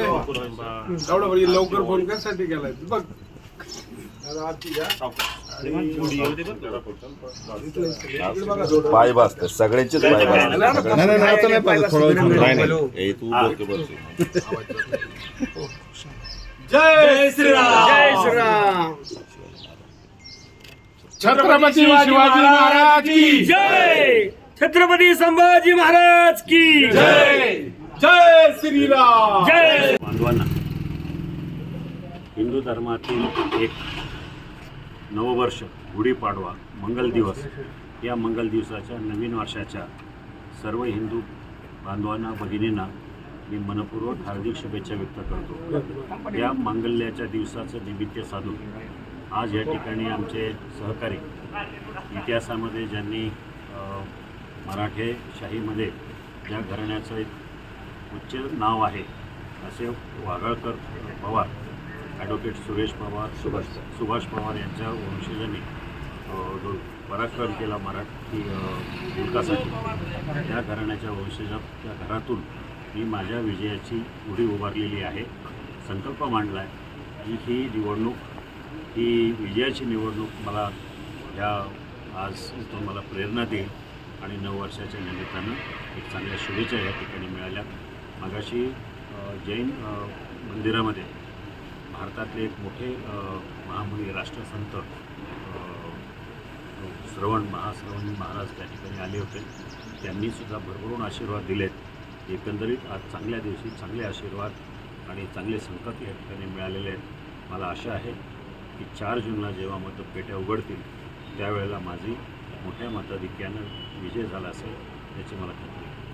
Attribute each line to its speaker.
Speaker 1: एवढं म्हणजे लवकर फोन कशासाठी केलाय बघ.
Speaker 2: पाय भाजते सगळ्यांचेच पाय भाजते
Speaker 3: नाही नाही आता नाही पाहिजे थोडा वेळ थांबा.
Speaker 2: नाही. नाही ए, तू बोलते बोलते
Speaker 1: जय श्रीराम.
Speaker 4: जय श्रीराम.
Speaker 1: छत्रपती शिवाजी महाराज की
Speaker 4: जय. छत्रपती संभाजी महाराज की
Speaker 1: जय. जय श्रीराम.
Speaker 4: जय
Speaker 5: सर्वांना हिंदू धर्मातील एक नववर्ष गुढीपाडवा मंगल दिवस या मंगल दिवसाच्या नवीन वर्षाच्या सर्व हिंदू बांधवांना भगिनींना मी मनपूर्वक हार्दिक शुभेच्छा व्यक्त करतो. या मांगल्याच्या दिवसाचं निमित्त साधून आज या ठिकाणी आमचे सहकारी इतिहासामध्ये ज्यांनी मराठेशाहीमध्ये ज्या घराण्याचं एक उच्च नाव आहे असे वाघाळकर पवार ॲडव्होकेट सुरेश पवार सुभाष सुभाष पवार यांच्या वंशजांनी जो पराक्रम केला मराठी मुलकासाठी त्या घराण्याच्या वंशजा त्या घरातून मी माझ्या विजयाची उडी उभारलेली आहे. संकल्प मांडला आहे की ही निवडणूक ही विजयाची निवडणूक मला ह्या आज इथून मला प्रेरणा देईल आणि नववर्षाच्या निमित्तानं एक चांगल्या शुभेच्छा या ठिकाणी मिळाल्यात मागाशी जैन मंदिरामध्ये भारतातले एक मोठे महामुनी राष्ट्रसंत श्रवण महाश्रवण महाराज त्या ठिकाणी आले होते. त्यांनीसुद्धा भरभरून आशीर्वाद दिलेत. एकंदरीत आज चांगल्या दिवशी चांगले आशीर्वाद आणि चांगले संकट या ठिकाणी मिळालेले आहेत. मला आशा आहे की चार जूनला जेव्हा मतपेट्या उघडतील त्यावेळेला माझी मोठ्या मताधिक्यानं विजय झाला असेल याची मला खात्री आहे.